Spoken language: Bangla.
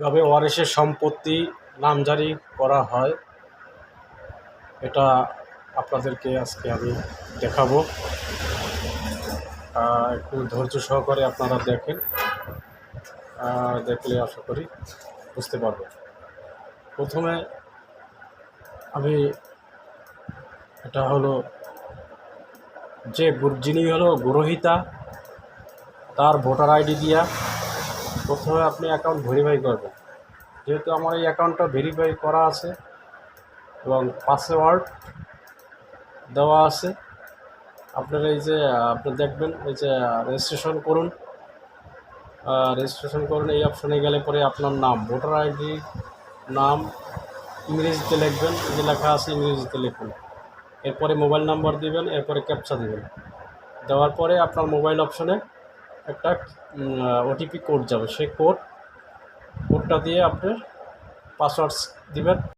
কীভাবে ওয়ারিশের সম্পত্তি নামজারি করা হয়, এটা আপনাদেরকে আজকে আমি দেখাবো। একটু ধৈর্য সহকারে আপনারা দেখেন। দেখলে আশা করি বুঝতে পারবেন। প্রথমে আমি এটা হলো যে যিনি হলো গ্রহিতা, তার ভোটার আইডি দিয়া প্রথমে আপনি অ্যাকাউন্ট ভেরিফাই করবেন। যেহেতু আমার এই অ্যাকাউন্টটা ভেরিফাই করা আছে এবং পাসওয়ার্ড দেওয়া আছে, আপনার এই যে আপনি দেখবেন এই যে রেজিস্ট্রেশন করুন। রেজিস্ট্রেশন করুন, এই অপশনে গেলে পরে আপনার নাম ভোটার আইডি নাম, ইংরেজিতে লিখবেন যে লেখা আছে ইংরেজিতে লিখুন। এরপরে মোবাইল নাম্বার দিবেন, এরপরে ক্যাপচা দিবেন। দেওয়ার পরে আপনার মোবাইল অপশনে একটা ওটিপি কোড যাবে। সেই কোড কোডটা দিয়ে আপনি পাসওয়ার্ডস দিবেন।